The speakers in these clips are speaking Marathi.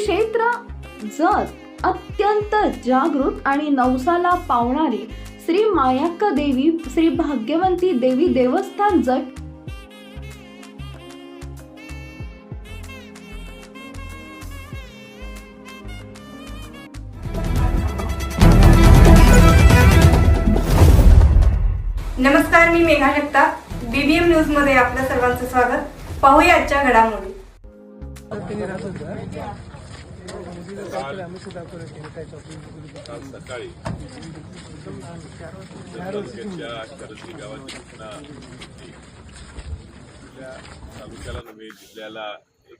क्षेत्र जत अत्यंत जागृत आणि नवसाला पावणारी श्री मायाक्क देवी श्री भाग्यवंती देवी देवस्थान जट नमस्कार मी मेघा जगताप. बीबीएम न्यूजमध्ये आपल्या सर्वांचं स्वागत. पाहूया आजच्या घडामोडी. काल सकाळी तालुक्याच्या गावाची घटना आपल्या तालुक्याला नव्हे जिल्ह्याला एक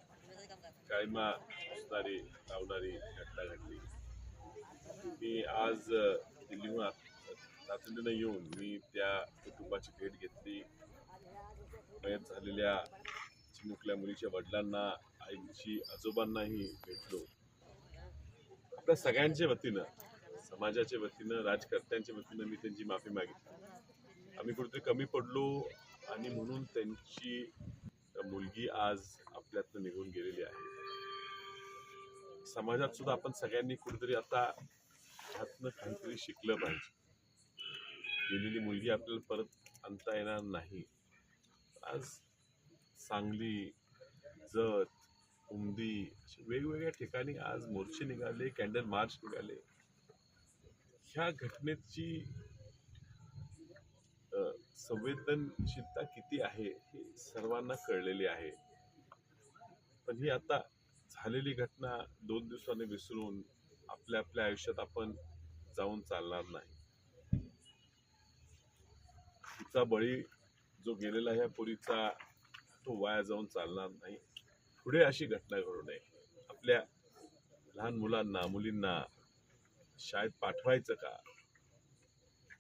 कायमा असणारी लावणारी घटना घडली मी आज दिल्लीहून तातडीनं येऊन मी त्या कुटुंबाची भेट घेतली मयत झालेल्या चिमुकल्या मुलीच्या वडिलांना आईची आजोबांनाही भेटलो. आपल्या सगळ्यांच्या वतीनं समाजाच्या वतीनं राजकर्त्यांच्या वतीनं मी त्यांची माफी मागितली. आम्ही कुठेतरी कमी पडलो आणि म्हणून त्यांची मुलगी आज आपल्यातनं निघून गेलेली आहे. समाजात सुद्धा आपण सगळ्यांनी कुठेतरी आता ह्यातनं काहीतरी शिकलं पाहिजे. गेलेली मुलगी आपल्याला परत आणता येणार नाही. आज सांगली जत उमदी वेगवेगळ्या ठिकाणी आज मोर्चे निघाले कॅन्डल मार्च निघाले. ह्या घटनेची संवेदनशीलता किती आहे हे सर्वांना कळलेली आहे. पण ही आता झालेली घटना दोन दिवसांनी विसरून आपल्या आपल्या आयुष्यात आपण जाऊन चालणार नाही. तिचा बळी जो गेलेला ह्या पुरीचा तो वाया जाऊन चालणार नाही. पुढे अशी घटना घडू नये. आपल्या लहान मुलांना मुलींना शाळेत पाठवायचं का?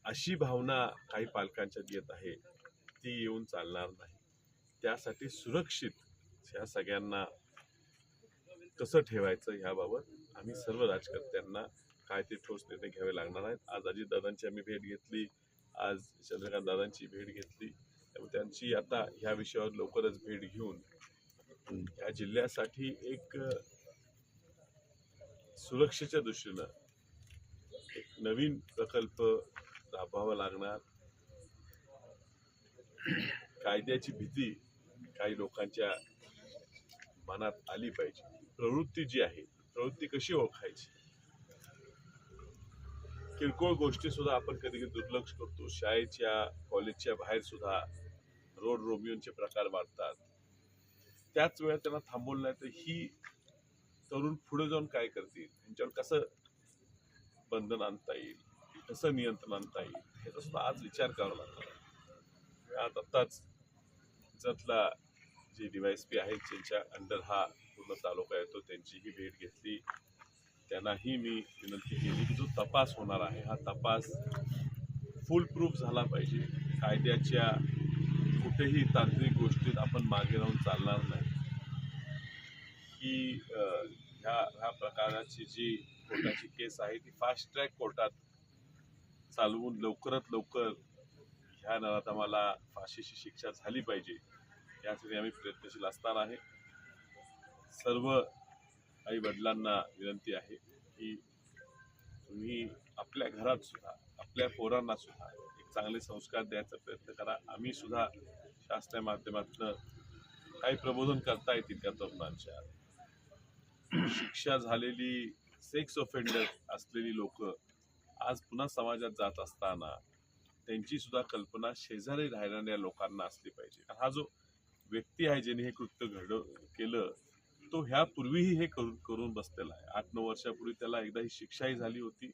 अशी भावना काही पालकांच्यात येत आहे. ती येऊन चालणार नाही. त्यासाठी सुरक्षित ह्या सगळ्यांना कसं ठेवायचं ह्याबाबत आम्ही सर्व राजकर्त्यांना काय ते ठोस निर्णय घ्यावे लागणार आहेत. आज अजितदादांची आम्ही भेट घेतली. आज चंद्रकांत दादांची भेट घेतली. त्यामुळे त्यांची आता ह्या विषयावर लवकरच भेट घेऊन या जिल्ह्यासाठी एक सुरक्षेच्या दृष्टीनं एक नवीन प्रकल्प राबवावा लागणार. कायद्याची भीती काही लोकांच्या मनात आली पाहिजे. प्रवृत्ती जी आहे प्रवृत्ती कशी ओळखायची? किरकोळ गोष्टी सुद्धा आपण कधी कधी दुर्लक्ष करतो. शाळेच्या कॉलेजच्या बाहेर सुद्धा रोड रोमियोनचे प्रकार वाढतात त्याच वेळा त्यांना थांबवलं नाही तर ही तरुण पुढे जाऊन काय करतील? त्यांच्यावर कसं बंधन आणता येईल? कसं नियंत्रण आणता येईल? याचा सुद्धा आज विचार करावा लागतो आज आत्ताच जतला जे एस पी आहेत ज्यांच्या अंडर हा पूर्ण तालुका येतो त्यांचीही भेट घेतली. त्यांनाही मी विनंती केली की जो तपास होणार आहे हा तपास फुल प्रूफ झाला पाहिजे. कायद्याच्या कुठेही तांत्रिक गोष्टीत आपण मागे राहून चालणार नाही. ही ह्या ह्या प्रकाराची जी कोर्टाची केस आहे ती फास्ट ट्रॅक कोर्टात चालवून लवकरात लवकर ह्या नराधमाला फाशीची शिक्षा झाली पाहिजे यासाठी आम्ही प्रयत्नशील असणार आहे. सर्व आई वडिलांना विनंती आहे की तुम्ही आपल्या घरात सुद्धा आपल्या पोरांना सुद्धा एक चांगले संस्कार द्यायचा प्रयत्न करा. आम्ही सुद्धा शास्त्रीय माध्यमातून काही प्रबोधन करता येतील त्या तरुणांच्या. शिक्षा झालेली सेक्स ऑफेंडर असलेली लोक आज पुन्हा समाजात जात असताना त्यांची सुद्धा कल्पना शेजारी राहणाऱ्या लोकांना असली पाहिजे. कारण हा जो व्यक्ती आहे ज्याने हे कृत्य घड केलं तो ह्यापूर्वीही हे करून करून बसलेला आहे. आठ नऊ वर्षापूर्वी त्याला एकदा ही शिक्षाही झाली होती.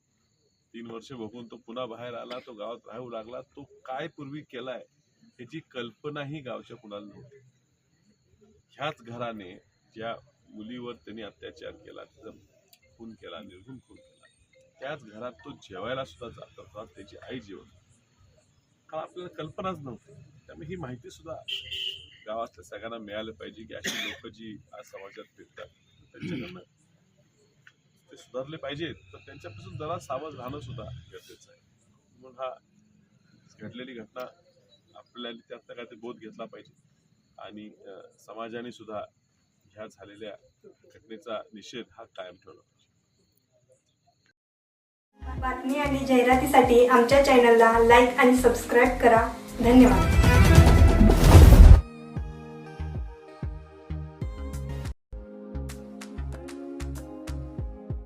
तीन वर्ष बघून तो पुन्हा बाहेर आला तो गावात राहू लागला तो काय पूर्वी केलाय याची कल्पनाही गावच्या कुणाला नव्हती. ह्याच घराने ज्या मुलीवर त्यांनी अत्याचार केला तिचा खून केला निर्गुण खून केला त्याच घरात तो जेवायला सुद्धा जात होता त्याची आई जेवण कारण आपल्याला कल्पनाच नव्हती. त्यामुळे ही माहिती सुद्धा गावातल्या सगळ्यांना मिळालं पाहिजे की अशी लोक जी आज समाजात फिरतात त्यांच्याकडनं ते सुधारले पाहिजेत तर त्यांच्यापासून जरा सावध राहणं सुद्धा गरजेचं आहे. म्हणून हा घडलेली घटना आपल्याला त्यातनं काय ते बोध घेतला पाहिजे. आणि समाजाने सुद्धा ह्या झालेल्या घटनेचा निषेध हा कायम ठेवला पाहिजे. बातमी आणि जाहिरातीसाठी आमच्या चॅनलला लाईक आणि सबस्क्राईब करा. धन्यवाद.